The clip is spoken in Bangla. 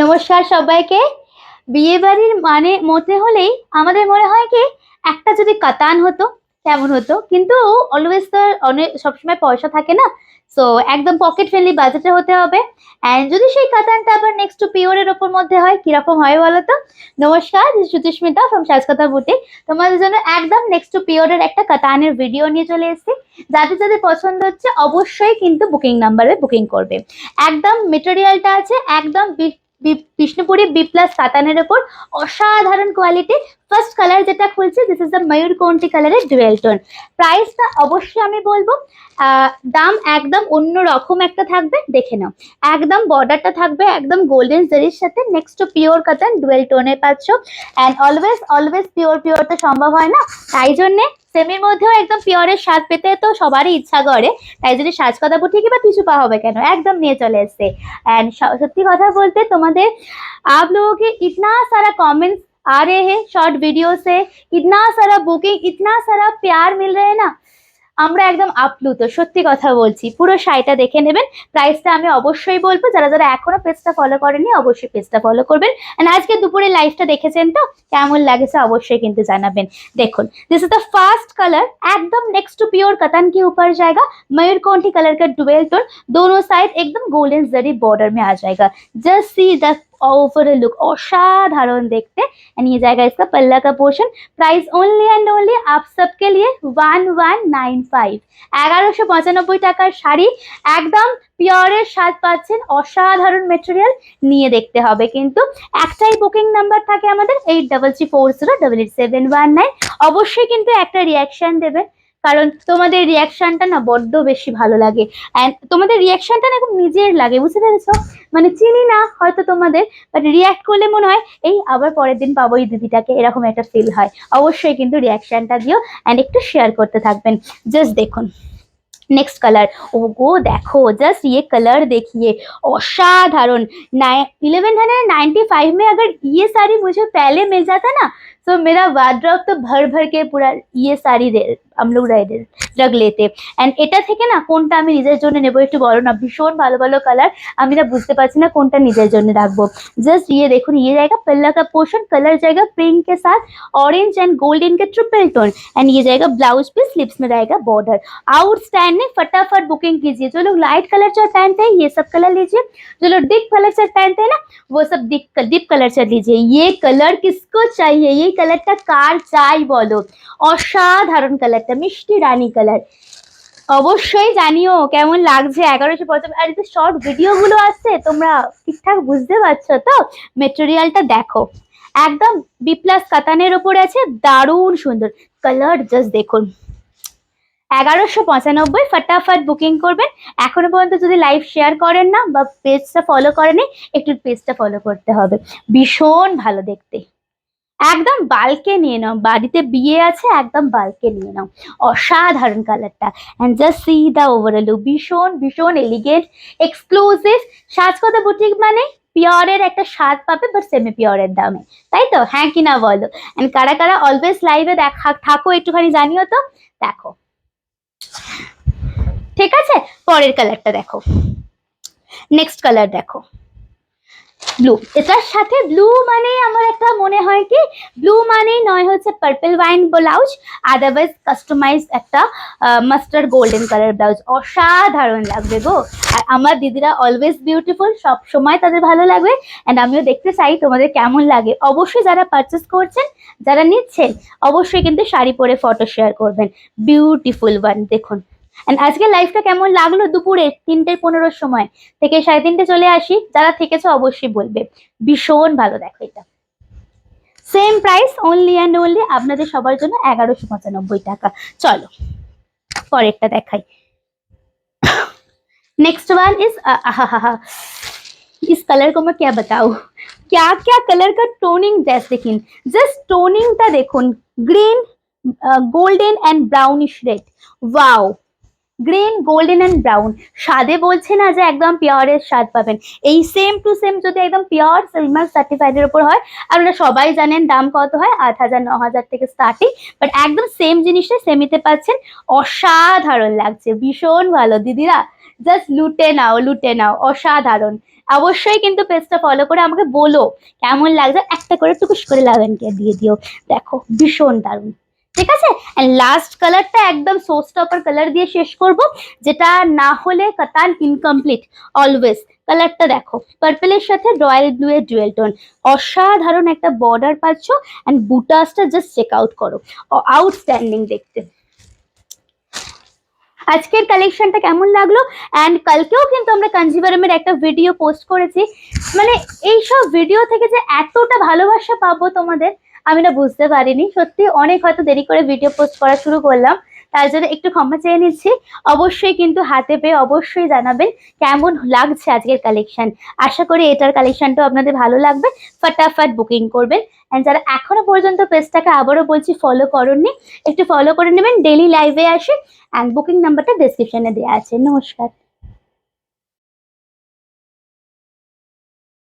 নমস্কার সবাইকে। বিয়ে বাড়ির মানে মতে হলেই আমাদের মনে হয় কি, একটা যদি কাতান হতো কেমন হতো। কিন্তু অলওয়েজ তো অনেক সবসময় পয়সা থাকে না। সো একদম পকেট ফ্রেন্ডলি বাজেটে হতে হবে। অ্যান্ড যদি সেই কাতানটা আবার নেক্সট টু পিওরের ওপর মধ্যে হয়, কীরকম হয় বলো তো? নমস্কার জ্যোতিষ্মিতা ফ্রম সাজকথা বুটি তোমাদের জন্য একদম নেক্সট টু পিওরের একটা কাতানের ভিডিও নিয়ে চলে এসেছি। যাদের যাদের পছন্দ হচ্ছে, অবশ্যই কিন্তু বুকিং নাম্বারে বুকিং করবে। একদম মেটেরিয়ালটা আছে, একদম বিষ্ণুপুরি বি প্লাস কাতানের ওপর অসাধারণ কোয়ালিটি ফার্স্ট কালার যেটা খুলছে দিস ইজ দ্য ময়ূর কোনটি কালারের ডুয়েল টোন প্রাইসটা অবশ্যই আমি বলব দাম একদম অন্য রকম একটা থাকবে, দেখে নাও। একদম বর্ডারটা থাকবে, একদম গোল্ডেন জারির সাথে নেক্সট পিওর কাতান ডুয়েল টোনে পাচ্ছ। And always always pure pure তো সম্ভব হয় না, তাই জন্যে সেমির মধ্যেও একদম পিওরের স্বাদ পেতে তো সবারই ইচ্ছা করে তাই যদি সাজ কথা ঠিকই বা পিছু পা হবে কেন একদম নিয়ে চলে এসছে एंड सत्य কথা বলতে তোমাদের आप लोगों के इतना सारा कमेंट्स आ रहे हैं शॉर्ट वीडियो से इतना सारा बुकिंग इतना सारा प्यार मिल रहे हैं ना আমরা একদম আপ্লুত সত্যি কথা বলছি পুরো শাড়িটা দেখে নেবেন প্রাইসটা আমি অবশ্যই বলবো যারা যারা এখনো পেজটা ফলো করেনি অবশ্যই পেজটা ফলো করবেন এন্ড আজকে দুপুরে লাইভটা দেখেছেন তো কেমন লাগেছে অবশ্যই কিন্তু জানাবেন দেখুন this is the fast colour एकदम नेक्स्ट टू प्योर कतन के ऊपर जाएगा मयूरकंठी कलर का डुवेल टोन दोनों साइड एकदम गोल्डन जरी बॉर्डर में आ जाएगा just see the over look असाधारण देखते एंड ये जाएगा इसका पल्ला का portion price only and only आप सबके लिए वन वन नाइन फाइव এগারোশো পঁচানব্বই টাকার শাড়ি একদম পিওরের স্বাদ পাচ্ছেন অসাধারণ মেটেরিয়াল নিয়ে দেখতে হবে কিন্তু একটাই বুকিং নাম্বার থাকে আমাদের eight double three four zero double eight seven one nine অবশ্যই কিন্তু একটা রিয়াকশন দেবেন কারণ তোমাদের রিয়াকশনটা না বড্ড বেশি ভালো লাগে অ্যান্ড তোমাদের রিয়াকশনটা না খুব নিজের লাগে বুঝতে পেরেছো মানে চিনি না হয়তো তোমাদের বাট রিয়াক্ট করলে মনে হয় এই আবার পরের দিন পাবো এই দিদিটাকে এরকম একটা ফিল হয় অবশ্যই কিন্তু রিয়াকশনটা দিও অ্যান্ড একটু শেয়ার করতে থাকবেন জাস্ট দেখুন नेक्स्ट कलर ओ गो देखो जस्ट ये कलर देखिए असाधारण इलेवन हंड्रेड नाइन्टी फाइव में अगर ये साड़ी मुझे पहले मिल जाता ना तो मेरा वार्ड्रॉप तो भर भर के पूरा ये साड़ी दे আমলুক রাইডের রাগলেতে অ্যান্ড এটা থেকে না, কোনটা আমি নিজের জন্য নেবো একটু বলো না। ভীষণ ভালো ভালো কালার আমি না বুঝতে পারছি না কোনটা নিজের জন্য রাখবো। জাস্ট ইয়ে দেখুন, ইয়ে জায়গা का पोर्शन कलर जाएगा पिंक के साथ ऑरेंज एंड गोल्डन के ट्रिपल टोन एंड ये जाएगा ब्लाउज पे स्लिप्स में रहेगा बॉर्डर आउटस्टैंडिंग फटाफट बुकिंग कीजिए। जो लोग लाइट कलर शर्ट पहनते हैं, ये सब कलर लीजिए। जो लोग डिप कलर शर्ट पहनते हैं ना, वो सब डिप कलर शर्ट लीजिए। ये कलर किसको चाहिए? ये कलर का कार चाय बोलो। असाधारण कलर কালারটা মিষ্টি রানী কালার। অবশ্যই জানিও কেমন লাগছে এগারোশো পঞ্চাশ। আর যে শর্ট ভিডিওগুলো আসছে, তোমরা ঠিকঠাক বুঝতে পারছ তো? মেটেরিয়ালটা দেখো। একদম বি প্লাস কাতানের ওপরে আছে, দারুণ সুন্দর। কালার জাস্ট দেখুন। এগারোশো পঁচানব্বই, ফটাফট বুকিং করবেন। এখনও পর্যন্ত যদি লাইভ শেয়ার করেন না বা পেজটা ফলো করেনি একটু পেজটা ফলো করতে হবে। ভীষণ ভালো দেখতে। একদম বালকে নিয়ে নাও। বাড়িতে বিয়ে আছে, একদম বালকে নিয়ে নাও। অসাধারণ কালারটা and just see the overall ভীষণ ভীষণ এলিগেন্ট এক্সক্লুসিভ সাজকতা বুটিক মানে পিওরের একটা স্বাদ পাবে বাট সেমি পিওরের দামে। তাই তো? হ্যাঁ কি না বলো? অ্যান্ড কারা কারা অলওয়েজ লাইভে দেখা, থাকো একটুখানি জানিও তো? দেখো। ঠিক আছে? পরের কালারটা দেখো। নেক্সট কালার দেখো। ব্লু এটার সাথে ব্লু মানে আমার একটা মনে হয় কি? ব্লু মানেই নয় হচ্ছে purple wine blouse otherwise customise একটা মাস্টার্ড গোল্ডেন কালার ব্লাউজ অসাধারণ লাগবে গো। আর আমার দিদিরা অলওয়েজ বিউটিফুল সব সময় তাদের ভালো লাগবে। অ্যান্ড আমিও দেখতে চাই তোমাদের কেমন লাগে। অবশ্যই যারা পারচেস করছেন, যারা নিচ্ছেন, অবশ্যই কিন্তু শাড়ি পরে ফটো শেয়ার করবেন। বিউটিফুল ওয়ান দেখুন। এন্ড আজকে লাইফটা কেমন লাগল দুপুরে তিনটে পনেরোর সময়? থেকে সাড়ে তিনটে চলে আসি, যারা থেকেছে অবশ্যই বলবে। ভীষণ ভালো দেখো এটা। Same price only and only আপনাদের সবার জন্য এগারোশো পঁচানব্বই টাকা। চলো, পরেরটা দেখাই। নেক্সট ওয়ান ইজ ইস কালার কমা কে বাতাও? ক্যা ক্যা কালার কা টোনিং ড্যাস দেখিন। জাস্ট টোনিংটা দেখুন। Green golden and brownish red wow green golden and brown স্বাদে বলছে না যে একদম পিওরের স্বাদ পাবেন। এই সেম টু সেম যদি একদম পিওর সিলমার্ক সার্টিফাইডের উপর হয় আপনারা সবাই জানেন দাম কত হয়, আট হাজার, ন হাজার থেকে স্টার্টিং বাট একদম সেম জিনিসটা সেমিতে পাচ্ছেন। অসাধারণ লাগছে, ভীষণ ভালো। দিদিরা জাস্ট লুটে নাও লুটে নাও, অসাধারণ। অবশ্যই কিন্তু পেজটা ফলো করে আমাকে বলো, কেমন লাগছে? একটা করে টুকুস করে লাভেনকে দিয়ে দিও। দেখো, ভীষণ দারুণ। ঠিক আছে? লাস্ট কালারটা একদম সোস টপার কালার দিয়ে শেষ করব, যেটা না হলে কাতান ইনকমপ্লিট অলওয়েজ কালারটা দেখো পার্পেলের সাথে রয়্যাল ব্লু এর ডুয়েল টোন অসাধারণ একটা বর্ডার পাচ্ছ অ্যান্ড বুটাসটা জাস্ট চেক আউট করো। আউটস্ট্যান্ডিং দেখতে। আজকের কালেকশনটা কেমন লাগল? অ্যান্ড কালকেও কিন্তু আমরা কাঞ্জিভারমের একটা ভিডিও পোস্ট করেছি। মানে এইসব ভিডিও থেকে যে এতটা ভালোবাসা পাবো তোমাদের আমি না বুঝতে পারিনি। সত্যি অনেক হয়তো দেরি করে ভিডিও পোস্ট করা শুরু করলাম। তার জন্য একটু ক্ষমা চেয়ে নিচ্ছি। অবশ্যই কিন্তু হাতে পেয়ে অবশ্যই জানাবেন কেমন লাগছে আজকের কালেকশন আশা করি এটার কালেকশনটাও আপনাদের ভালো লাগবে। ফটাফট বুকিং করবেন। অ্যান্ড যারা এখনও পর্যন্ত পেজটাকে আবারও বলছি ফলো করননি একটু ফলো করে নেবেন। ডেলি লাইভে আসে। অ্যান্ড বুকিং নাম্বারটা ডেসক্রিপশনে দেওয়া আছে। নমস্কার।